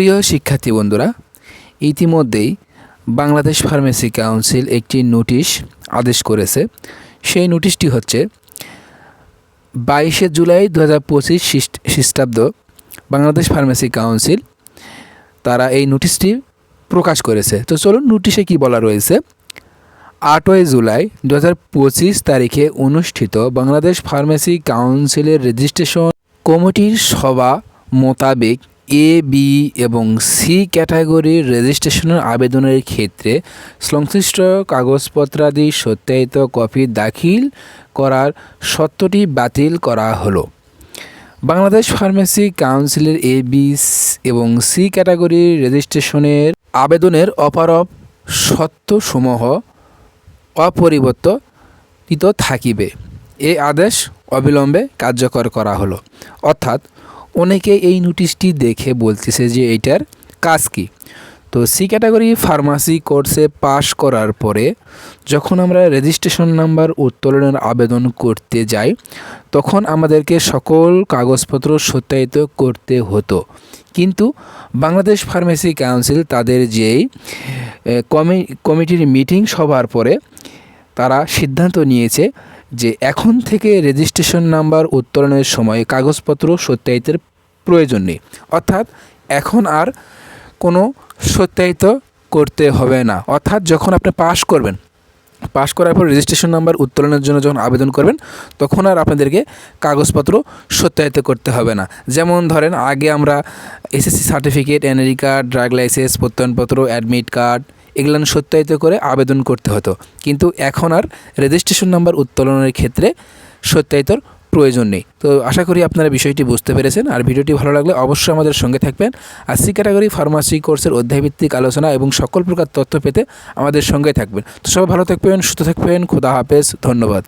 প্রিয় শিক্ষার্থী বন্ধুরা, ইতিমধ্যেই বাংলাদেশ ফার্মেসি কাউন্সিল একটি নোটিশ আদেশ করেছে। সেই নোটিশটি হচ্ছে, বাইশে জুলাই দু হাজার পঁচিশ খ্রিস্টাব্দ বাংলাদেশ ফার্মেসি কাউন্সিল তারা এই নোটিশটি প্রকাশ করেছে। তো চলুন নোটিশে কি বলা রয়েছে? আটই জুলাই দু হাজার পঁচিশ তারিখে অনুষ্ঠিত বাংলাদেশ ফার্মেসি কাউন্সিলের রেজিস্ট্রেশন কমিটির সভা মোতাবেক এ বি এবং সি ক্যাটাগরির রেজিস্ট্রেশনের আবেদনের ক্ষেত্রে সংশ্লিষ্ট কাগজপত্রাদি সত্যায়িত কপি দাখিল করার সত্যটি বাতিল করা হলো। বাংলাদেশ ফার্মেসি কাউন্সিলের এ বি এবং সি ক্যাটাগরির রেজিস্ট্রেশনের আবেদনের অপারব সত্যসমূহ অপরিবর্তিত থাকিবে। এই আদেশ অবিলম্বে কার্যকর করা হলো। অর্থাৎ অনেকে এই নোটিশটি দেখে বলতেছে যে এইটার কাজ কি। তো সি ক্যাটাগরি ফার্মাসি কোর্সে পাশ করার পরে যখন আমরা রেজিস্ট্রেশন নাম্বার উত্তোলনের আবেদন করতে যাই, তখন আমাদেরকে সকল কাগজপত্র সত্যায়িত করতে হতো। কিন্তু বাংলাদেশ ফার্মেসি কাউন্সিল তাদের যেই কমি, কমিটির মিটিং সভার পরে তারা সিদ্ধান্ত নিয়েছে যে এখন থেকে রেজিস্ট্রেশন নাম্বার উত্তোলনের সময় কাগজপত্র সত্যায়িতের প্রয়োজন নেই। অর্থাৎ এখন আর কোনো সত্যায়িত করতে হবে না। অর্থাৎ যখন আপনি পাশ করবেন পাশ করার পর রেজিস্ট্রেশন নাম্বার উত্তোলনের জন্য যখন আবেদন করবেন, তখন আর আপনাদেরকে কাগজপত্র সত্যায়িত করতে হবে না। যেমন ধরেন, আগে আমরা এসএসসি সার্টিফিকেট এনআরি কার্ড ড্রাগ লাইসেন্স প্রত্যয়নপত্র অ্যাডমিট কার্ড এগুলো সত্যায়িত করে আবেদন করতে হতো। কিন্তু এখন আর রেজিস্ট্রেশন নাম্বার উত্তোলনের ক্ষেত্রে সত্যায়িতর প্রয়োজন নেই। তো আশা করি আপনারা বিষয়টি বুঝতে পেরেছেন। আর ভিডিওটি ভালো লাগলে অবশ্যই আমাদের সঙ্গে থাকবেন। আর সি ক্যাটাগরি ফার্মাসি কোর্সের অধ্যায়ভিত্তিক আলোচনা এবং সকল প্রকার তথ্য পেতে আমাদের সঙ্গে থাকবেন। তো সবাই ভালো থাকবেন, সুস্থ থাকবেন। খুদা হাফেজ। ধন্যবাদ।